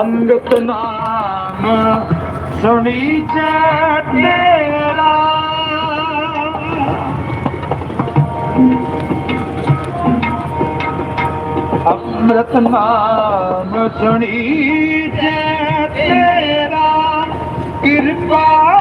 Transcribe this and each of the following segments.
ਅੰਗਤ ਨਾਮ ਸੁਣੀ ਜੈ ਤੇਰਾ। ਅੰਮ੍ਰਿਤ ਨਾਮ ਸੁਣੀ ਜੈ ਤੇਰਾ। ਕਿਰਪਾ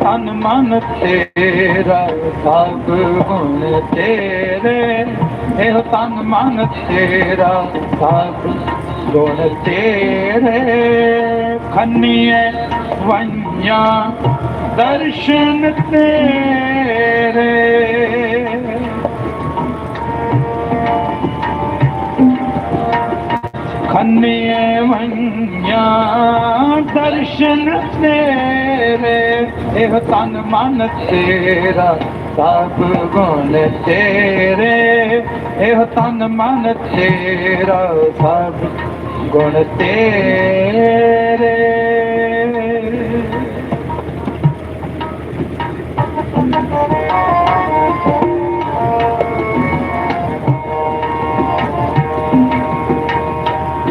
ਤਨ ਮਨ ਤੇਰਾ ਸਭ ਗੁਣ ਤੇਰੇ। ਇਹ ਤਨ ਮਨ ਤੇਰਾ ਸਭ ਗੁਣ ਤੇਰੇ। ਖੰਨੀਏ ਵੰਨਿਆ ਦਰਸ਼ਨ ਤੇਰੇ। ਖੰਨੇ ਮੰਨਿਆ ਦਰਸ਼ਨ ਤੇਰੇ। ਇਹ ਤਨ ਮਨ ਤੇਰਾ, ਸਭ ਗੁਣ ਤੇਰੇ। ਇਹ ਤਨ ਮਨ ਤੇਰਾ, ਸਭ ਗੁਣ ਤੇਰੇ।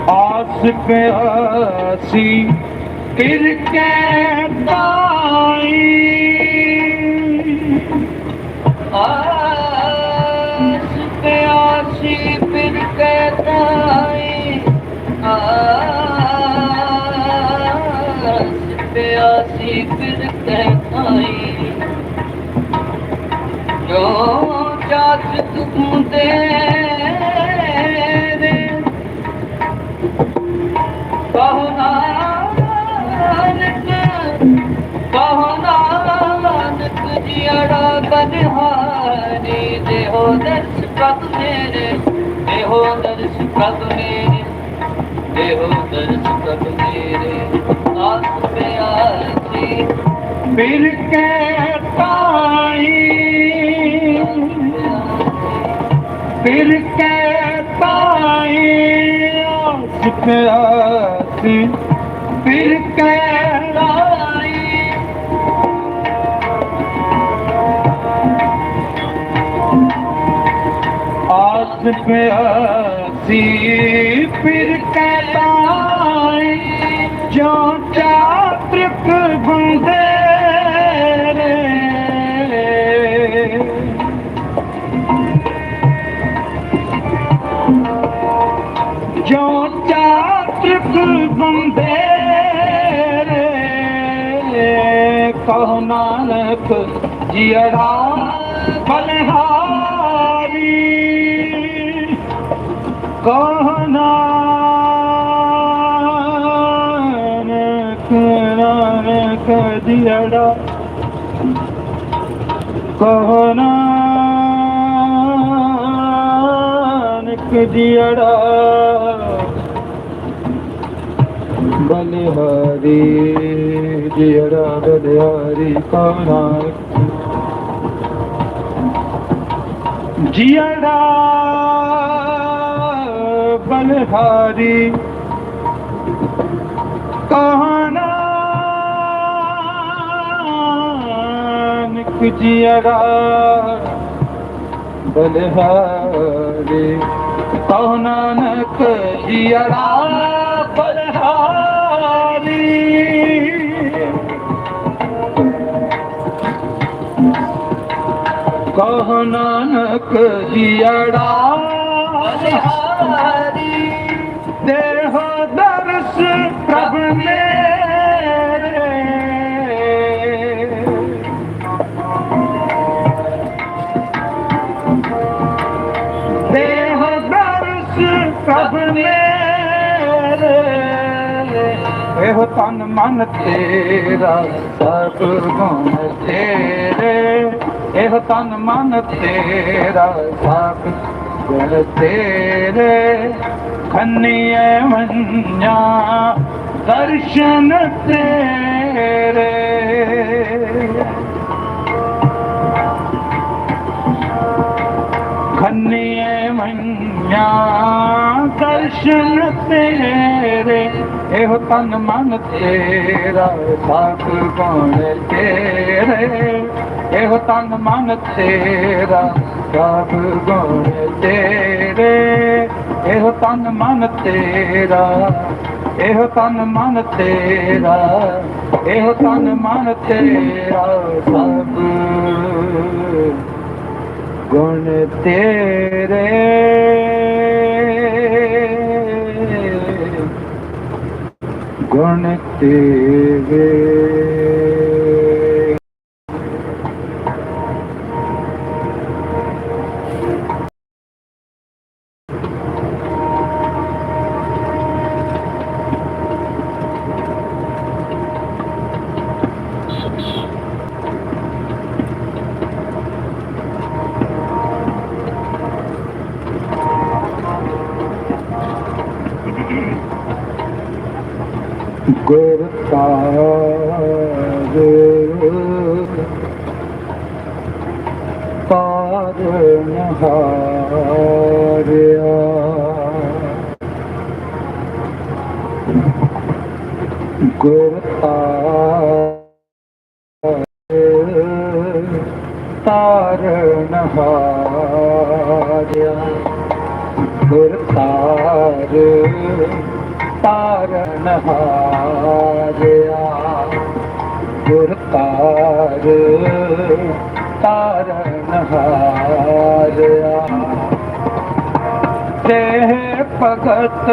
ਆਸ ਪਿਆਸੀ ਫਿਰ ਕੇ ਪਿਆਸੀ ਫਿਰ ਕਹਤਾਈ ਪਿਆਸੀ ਫਿਰ ਕਹਤਾਈ ਜੋ ਜਾਤ ਤੁਮ ਦੇ ਪ੍ਰਭ ਮੇਰੇ ਦੇਹੋ ਦਰਸ ਪ੍ਰਭ ਮੇਰੇ ਆਸ ਪਿਆਸੀ ਫਿਰ ਕੇ ਤਾਈ ਫਿਰ ਕੇ ਤਾਈ ਆਸ ਪਿਆਸੀ ਫਿਰ ਕੇ ਤਾਈ ਆਸ ਪਿਆਸੀ ਫਿਰ ਕੇ ਤਾਈ ਜੋ ਚਾਤ੍ਰਿਕ ਗੁੰਦੇ ਜੋ ਚਾਤ੍ਰਿਕ ਬੰਦੇ ਰੇ ਕਹੋ ਨਾਨਕ ਜੀੜਾ ਬਲਹਾਰੀ रहना दा बलिहारी जियड़ा बलिहारी करा ਬਲਿਹਾਰੀ ਕਹੋ ਨਾਨਕ ਜੀੜਾ ਬਲਿਹਾਰੀ। ਕਹੋ ਨਾਨਕ ਜੀੜਾ ਬਲਿਹਾਰੀ। ਕਹੋ ਨਾਨਕ ਜੀੜਾ ਬਲਿਹਾਰੀ ਕਹੋ ਦਰਸ ਪ੍ਰਭ ਮੇਰੇ ਦੇਹ ਦਰਸ ਪ੍ਰਭ ਮੇਰੇ ਇਹ ਤਨ ਮਨ ਤੇਰਾ ਸਭ ਗੁਣ ਤੇਰੇ ਇਹ ਤਨ ਮਨ ਤੇਰਾ ਸਭ ਗੁਣ ਤੇਰੇ, ਖੰਨੀਏ ਮੰਨਿਆ, ਦਰਸ਼ਨ ਤੇਰੇ। ਖੰਨੀਏ ਮੰਨਿਆ, ਦਰਸ਼ਨ ਤੇਰੇ, ਇਹੋ ਤਨ ਮਨ ਤੇਰਾ ਸਭ ਗੁਣ ਤੇਰੇ। ਇਹੋ ਤਨ ਮਨ ਤੇਰਾ ਸਭ ਗੁਣ ਤੇਰੇ, ਇਹ ਤਨ ਮਨ ਤੇਰਾ, ਇਹੋ ਤਨ ਮਨ ਤੇਰਾ, ਇਹੋ ਤਨ ਮਨ ਤੇਰਾ ਸਭ। ਗੁਣ ਤੇਰੇ। ਗੁਣ ਤੇਰੇ। ਗੁਰ ਤਾਰ ਪਾਰ ਨਹਾਰਿਆ ਗੁਰ ਤਾਰ ਤਾਰ ਨਹਾਰਿਆ ਗੁਰ ਤਾਰ ਤਾਰਨ ਹਾਰਿਆ। ਗੁਰ ਤਾਰ ਤਾਰਨ ਹਾਰਿਆ। ਤੇ ਭਗਤ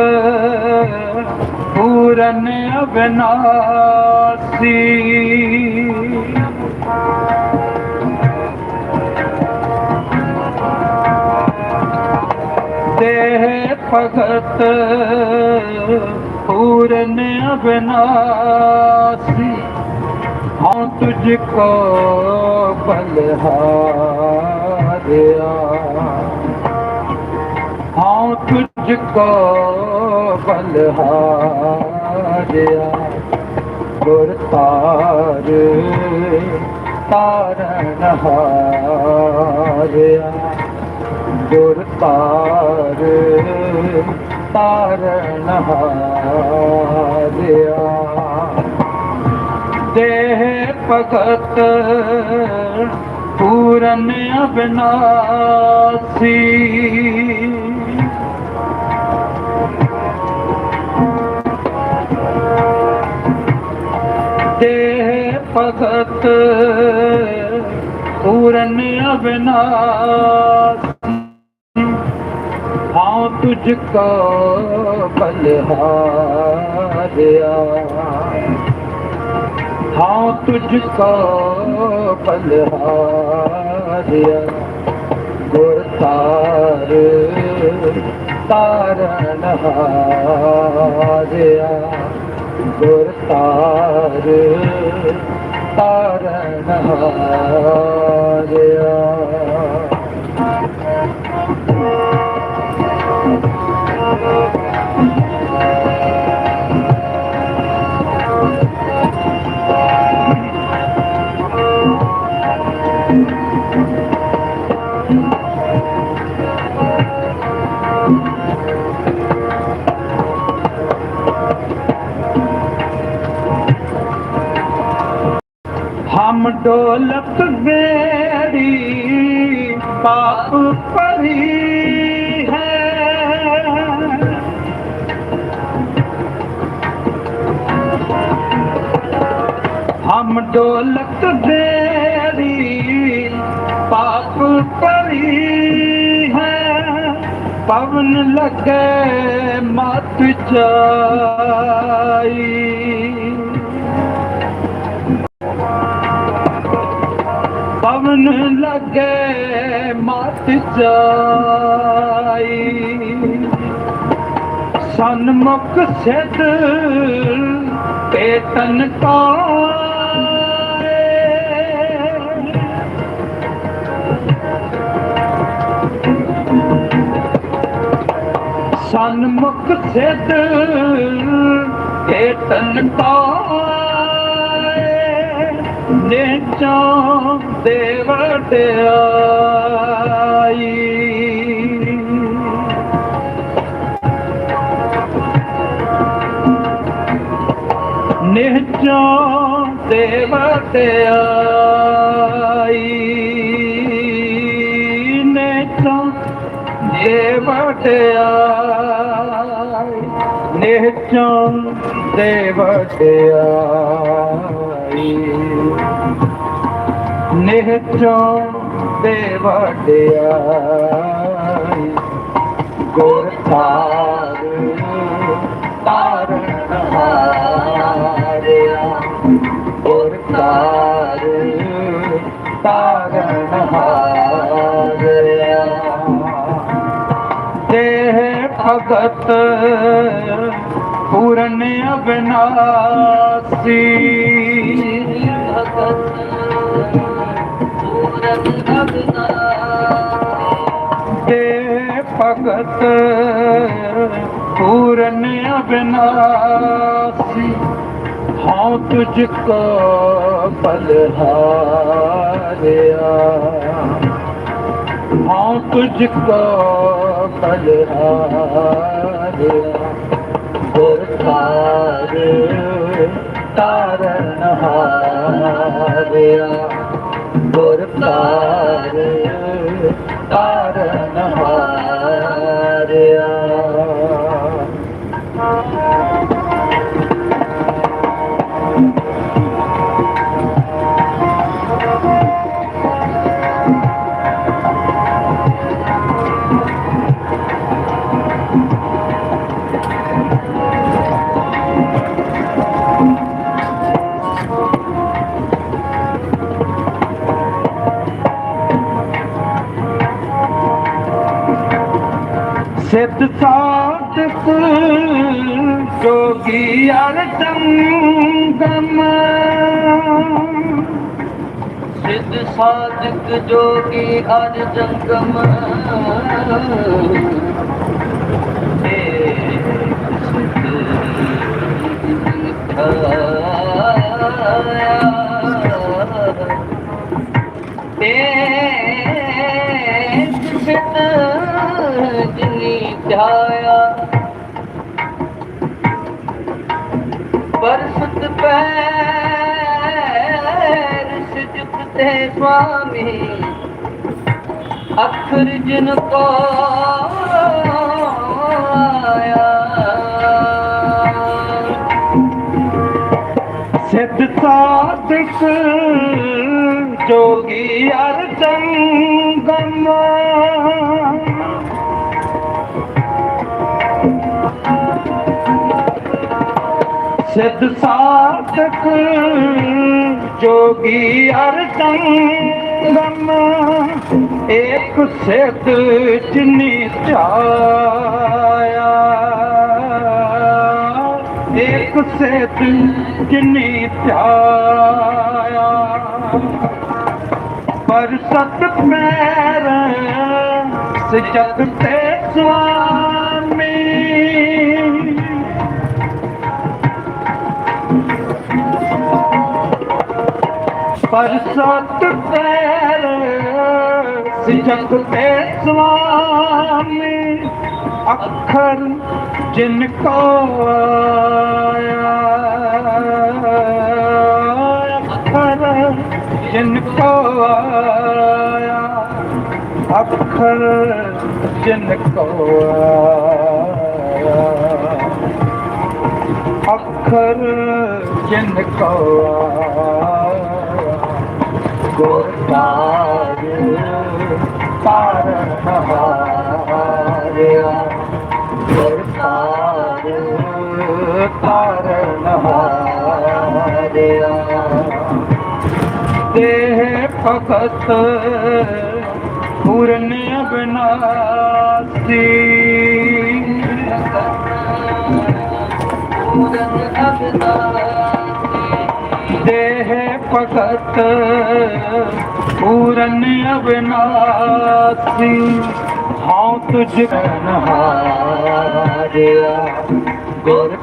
ਪੂਰਨ ਅਬਨਾਸੀ ਦੇਹ ਭਗਤ ਪੂਰਨ ਅਬਨਾਸੀ ਹਾਂ ਤੁਝ ਕੋ ਬਲਹਾਰਿਆ ਹਾਂ ਤੁਝ ਕੋ ਬਲਹਾਰਿਆ ਗੁਰ ਤਾਰ ਤਾਰਨ ਹਾਰਿਆ ਗੁਰ ਤਾਰ ਤਾਰਨ ਹਾਰਿਆ ਦੇਹ ਭਗਤ ਪੂਰਨ ਅਬਨਾਸੀ। ਦੇਹ ਭਗਤ ਪੂਰਨ ਅਬਨਾਸੀ। ਤੁਝ ਕੋ ਬਲਹਾਰਿਆ ਹਾਂ ਤੁਝ ਕੋ ਬਲਹਾਰਿਆ ਗੁਰ ਤਾਰ ਤਾਰਨ ਹਾਰਿਆ ਗੁਰ ਤਾਰ ਤਾਰਨ ਹਾਰਿਆ हम डोलत मेरी पाप परी डोलक देरी पाप परी है पवन लगे मत जाई पवन लगे मत जाई सनमुख सिद्ध पेतन का ਸਿੱਧ ਚੇਤਨ ਪਾਏ ਨਿਚੋਂ ਦੇਵਟਿਆਈ ਨਿਹਚੋਂ ਦੇਵਟਿਆਈ ਨਿਹਚੋਂ ਦੇਵਟਿਆਈ ਨਿਹਚੋਂ ਦੇਵ ਵਟਿਆਈ ਨਿਹਚੋਂ ਦੇਵ ਵਟਿਆਈ ਗੁਰ ਤਾਰ ਤਾਰਨ ਹਾਰਿਆ ਗੁਰ ਤਾਰ ਤਾਰਨ ਹਾਰਿਆ ਦੇਹ ਭਗਤ ਪੂਰਨ ਅਬਨਾਸੀ ਭਗਤ ਪੂਰਨ ਤੇ ਭਗਤ ਪੂਰਨ ਅਬਨਾਸੀ ਹਾਂ ਤੁਝ ਕੋ ਬਲਹਾਰਿਆ ਹਾਂ ਤੁਝ ਕੋ ਬਲਹਾਰਿਆ ਗੁਰ ਤਾਰ ਤਾਰਨ ਹਾਰਿਆ ਗੁਰ ਤਾਰ ਤਾਰਨ ਹਾਰਿਆ ਸਿੱਧ ਸਾਧਕ ਜੋਗੀ ਅਰ ਸੰਗਮ ਸਿੱਧ ਸਾਧਕ ਜੋਗੀ ਅਜ ਜੰਗਮ ਤੇ ਤੇ ਸੁਆਮੀ। ਅਖਰ ਜਿਨ ਕੋ ਆਇਆ। ਸਿੱਧ ਸਾਧਕ ਜੋਗੀ ਅਰ ਸਿੱਧ ਸਾਧਕ ਜੋਗੀ ਅਰ ਇੱਕ ਸਿੱਧ ਜਿਨੀ ਧਿਆਇਆ ਇੱਕ ਸਿੱਧ ਜਿਨੀ ਧਿਆਇਆ ਪਰ ਸਤ ਪੈਰ ਸਜਗ ਤੇ ਸੁਆਮੀ ਪਰ ਸਤ ਪੈਰ ਸਜਗ ਤੇ ਸੁਆਮੀ ਅੱਖਰ ਜਿਨ ਕੋ ਆਇਆ। ਅੱਖਰ ਜਿਨ ਕੋ ਆਇਆ, ਅੱਖਰ ਜਿਨ ਕੋ ਆਇਆ ਅੱਖਰ ਜਿਨ ਕੋ ਆਇਆ ਤਾਰਨ ਦੇਹ ਭਗਤ ਪੂਰਨ ਅਬਨਾਸੀ ਪੂਰਨ ਅਗਨਾ ਦੇਹ ਭਗਤ ਪੂਰਨ ਅਬਨਾਸੀ ਹਾਂ ਤੁਝ ਕਨ ਹਾਰਿਆ ਗੁਰ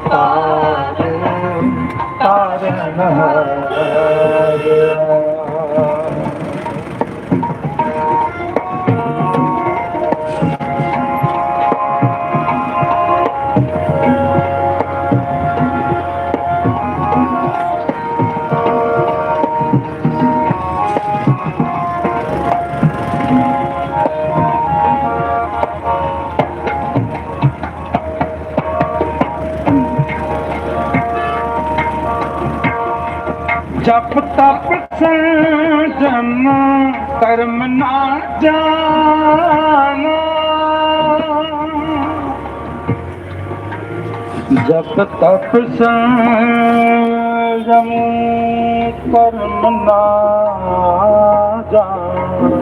ਜਪ ਤਪ ਸੰਜਮ ਕਰਮ ਨਾ ਜਾਣਾ। ਜਪ ਤਪ ਸੰਜਮ ਕਰਮ ਨਾ ਜਾਣਾ।